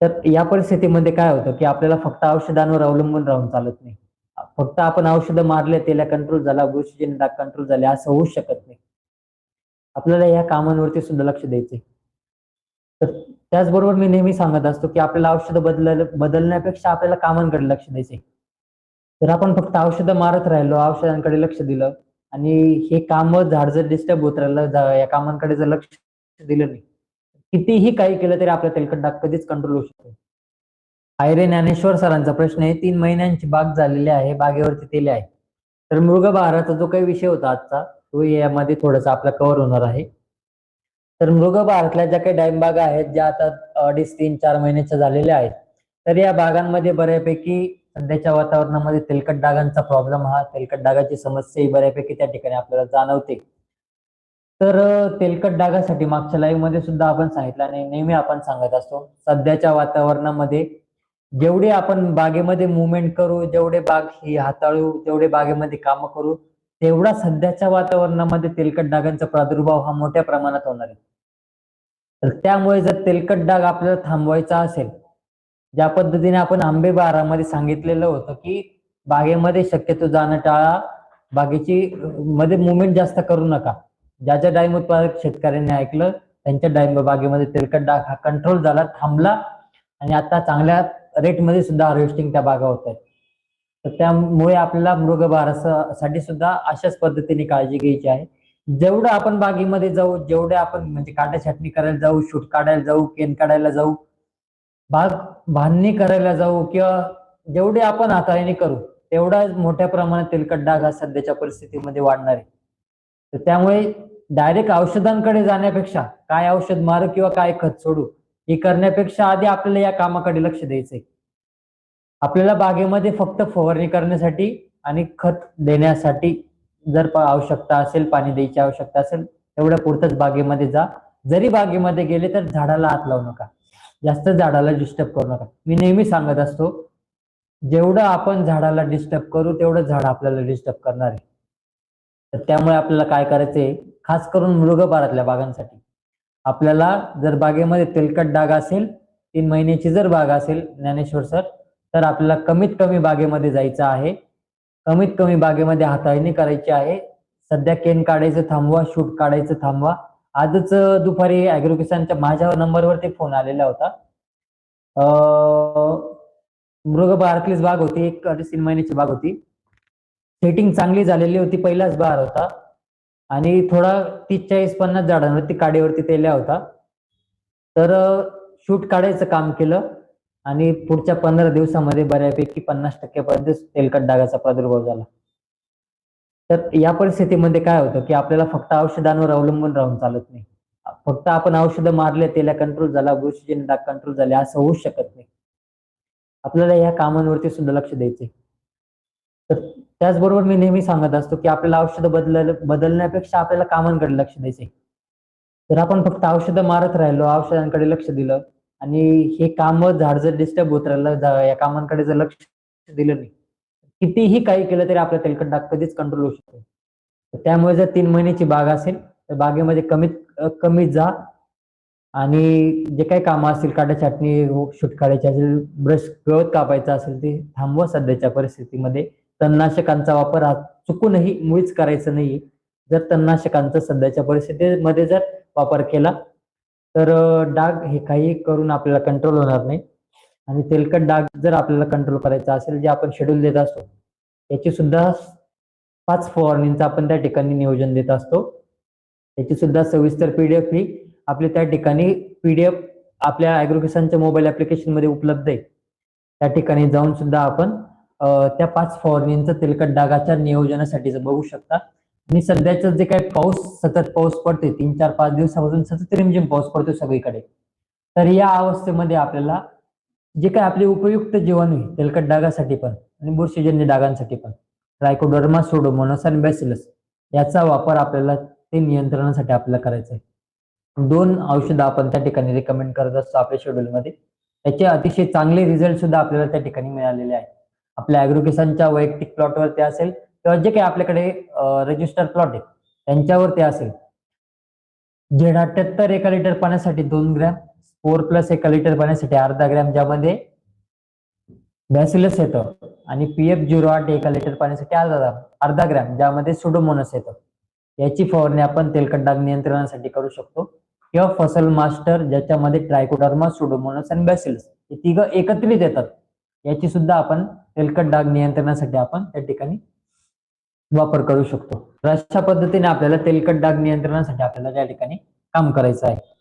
तर या परिस्थितीमध्ये काय होतं की आपल्याला फक्त औषधांवर अवलंबून राहून चालत नाही. फक्त आपण औषधं मारले त्याला कंट्रोल झाला बुरशीजन्य कंट्रोल झाले असं होऊ शकत नाही. आपल्याला या कामांवरती सुद्धा लक्ष द्यायचे तर त्याचबरोबर मी नेहमी सांगत असतो की आपल्याला औषधं बदल बदलण्यापेक्षा आपल्याला कामांकडे लक्ष द्यायचे तर आपण फक्त औषधं मारत राहिलो औषधांकडे लक्ष दिलं आणि हे काम झाडजर डिस्टर्ब होत राहिलं या कामांकडे जर लक्ष दिलं नाही कितीही काही केलं तरी आपला तेलकट डाग कधीच कंट्रोल होऊ शकतो आयरे ज्ञानेश्वर सरांचा प्रश्न आहे तीन महिन्यांची बाग झालेली आहे बागेवरती तेले आहे. तर मृगबहाराचा जो काही विषय होता आजचा तो यामध्ये थोडासा आपला कव्हर होणार आहे. तर मृगबहारातल्या ज्या काही डाळिंब बागा आहेत ज्या आता अडीच तीन चार महिन्याच्या झालेल्या आहेत तर या बागांमध्ये बऱ्यापैकी सध्याच्या वातावरणामध्ये तेलकट डागांचा प्रॉब्लेम हा तेलकट डागाची समस्या ही बऱ्यापैकी त्या ठिकाणी आपल्याला जाणवते. तर तेलकट डागासाठी मागच्या लाईव्हमध्ये सुद्धा आपण सांगितलं आणि नेहमी आपण सांगत असतो सध्याच्या वातावरणामध्ये जेवढे आपण बागेमध्ये मुवमेंट करू जेवढे बाग ही हाताळू जेवढे बागेमध्ये कामं करू तेवढा सध्याच्या वातावरणामध्ये तेलकट डागांचा प्रादुर्भाव हा मोठ्या प्रमाणात होणार आहे. तर त्यामुळे जर तेलकट डाग आपल्याला थांबवायचा असेल ज्या पद्धतीने आपण आंबे बारामध्ये सांगितलेलं होतं की बागेमध्ये शक्यतो जाणं टाळा बागेची मध्ये मुवमेंट जास्त करू नका. ज्या ज्या डाळिंब उत्पादक शेतकऱ्यांनी ऐकलं त्यांच्या डाळिंब बागेमध्ये तेलकट डाग हा कंट्रोल झाला थांबला. आणि आता चांगल्या रेटमध्ये सुद्धा हार्वेस्टिंग त्या बागा होत आहेत. तर त्यामुळे आपल्याला मृगभारासाठी सुद्धा अशाच पद्धतीने काळजी घ्यायची आहे. जेवढं आपण बागेमध्ये जाऊ जेवढे आपण म्हणजे काटा छाटणी करायला जाऊ शूट काढायला जाऊ केन काढायला जाऊ बाग बांधणी करायला जाऊ किंवा जेवढे आपण हाताळणी करू तेवढा मोठ्या प्रमाणात तेलकट डाग हा सध्याच्या परिस्थितीमध्ये वाढणार आहे. तर त्यामुळे डायरेक्ट औषधांकडे जाण्यापेक्षा काय औषध मारू किंवा काय खत सोडू हे करण्यापेक्षा आधी आपल्याला या कामाकडे लक्ष द्यायचंय. आपल्याला बागेमध्ये फक्त फवारणी करण्यासाठी आणि खत देण्यासाठी जर आवश्यकता असेल पाणी द्यायची आवश्यकता असेल तेवढ्या पुरतच बागेमध्ये जा. जरी बागेमध्ये गेले तर झाडाला हात लावू नका. जास्त झाडाला डिस्टर्ब करू नका. मी नेहमी सांगत असतो जेवढं आपण झाडाला डिस्टर्ब करू तेवढं झाड आपल्याला डिस्टर्ब करणार आहे. तर त्यामुळे आपल्याला काय करायचंय? खास करून मृगपारातल्या बागांसाठी. आपल्याला जर बागेमध्ये तेलकट डाग असेल तीन महिन्याची जर बाग असेल ज्ञानेश्वर सर तर आपल्याला कमीत कमी बागेमध्ये जायचं आहे. कमीत कमी बागेमध्ये हाताळणी करायची आहे. सध्या केन काढायचं थांबवा शूट काढायचं थांबवा. आजच दुपारी अॅग्रो किसानच्या माझ्या नंबरवरती फोन आलेला होता. मृग बारकलीच बाग होती एक अडीच तीन महिन्याची बाग होती. सेटिंग चांगली झालेली होती पहिलाच बहार होता. आणि थोडा तीस चाळीस पन्नास झाडांवरती काडीवरती तेल्या होता. तर शूट काढायचं काम केलं. आणि पुढच्या पंधरा दिवसामध्ये बऱ्यापैकी पन्नास टक्क्यापर्यंत तेलकट डागाचा प्रादुर्भाव झाला. तर या परिस्थितीमध्ये काय होतं की आपल्याला फक्त औषधांवर अवलंबून राहून चालत नाही. फक्त आपण औषधं मारले त्याला कंट्रोल झाला बुरशीजन्य डाग कंट्रोल झाले असं होऊ शकत नाही. आपल्याला या कामांवरती सुद्धा लक्ष द्यायचे तर त्याचबरोबर मी नेहमी सांगत असतो की आपल्याला औषधं बदल बदलण्यापेक्षा आपल्याला कामांकडे लक्ष द्यायचे तर आपण फक्त औषधं मारत राहिलो औषधांकडे लक्ष दिलं आणि हे काम झाड जर डिस्टर्ब होत राहिलं जा- या कामांकडे जर लक्ष दिलं नाही कितीही काही केलं तरी आपल्या तेलकट डाग कधीच कंट्रोल होऊ शकतो तर त्यामुळे जर तीन महिन्याची बाग असेल तर बागेमध्ये कमीत कमी जा आणि जे काही कामं असतील काटा छाटणी शूट काढायची असेल ब्रश गवत कापायचा असेल ते थांबवा सध्याच्या परिस्थितीमध्ये. तणनाशकांचा वापर हा चुकूनही मुळीच करायचं नाही जर तणनाशकांचा सध्याच्या परिस्थितीमध्ये जर वापर केला तर डाग हे काही करून आपल्याला कंट्रोल होणार नाही. आणि तेलकट डाग जर आपल्याला कंट्रोल करायचा असेल जे आपण शेड्यूल देत असतो याची सुद्धा पाच फवारणींचं आपण त्या ठिकाणी नियोजन देत असतो. याची सुद्धा सविस्तर पीडीएफ ही आपली त्या ठिकाणी पीडीएफ आपल्या अॅग्रोकिसानच्या मोबाईल ऍप्लिकेशनमध्ये उपलब्ध आहे. त्या ठिकाणी जाऊन सुद्धा आपण त्या पाच फवारणींचं तेलकट डागाच्या नियोजनासाठी बघू शकता. आणि सध्याचं जे काही पाऊस सतत पाऊस पडतोय तीन चार पाच दिवसापासून सतत रिमझिम पाऊस पडतोय सगळीकडे. तर या अवस्थेमध्ये आपल्याला जे काही आपले उपयुक्त जीवाणू आहे, तेलकट डागासाठी पण आणि बुरशीजन्य डागांसाठी पण रायकोडर्मा सोडोमोनस आणि बॅसिलस याचा वापर आपल्याला ते नियंत्रणासाठी आपल्याला करायचा आहे दोन औषधं आपण त्या ठिकाणी रिकमेंड करत असतो आपल्या शेड्यूलमध्ये त्याचे अतिशय चांगले रिझल्ट सुद्धा आपल्याला त्या ठिकाणी मिळालेले आहेत. आपल्या ऍग्रोकेशनच्या वैयक्तिक प्लॉटवर ते असेल किंवा जे काही आपल्याकडे रजिस्टर प्लॉट आहे त्यांच्यावर ते असेल. झेड अठ्याहत्तर एका लिटर पाण्यासाठी दोन ग्रॅम फोर प्लस एका लिटर पाण्यासाठी अर्धा ग्रॅम ज्यामध्ये बॅसिलस येतं आणि पी एफ झिरो आठ एका लिटर पाण्यासाठी अर्धा अर्धा ग्रॅम ज्यामध्ये सुडोमोनस येतं. याची फवारणी आपण तेलकट डाग नियंत्रणासाठी करू शकतो किंवा फसल मास्टर ज्याच्यामध्ये ट्रायकोडर्मा सुडोमोनस आणि बॅसिलस हे तिघं एकत्रित येतात. याची सुद्धा आपण तेलकट डाग नियंत्रणासाठी आपण त्या ठिकाणी वापर करू शकतो. अशा पद्धतीने आपल्याला तेलकट डाग नियंत्रणासाठी आपल्याला त्या ठिकाणी काम करायचं आहे.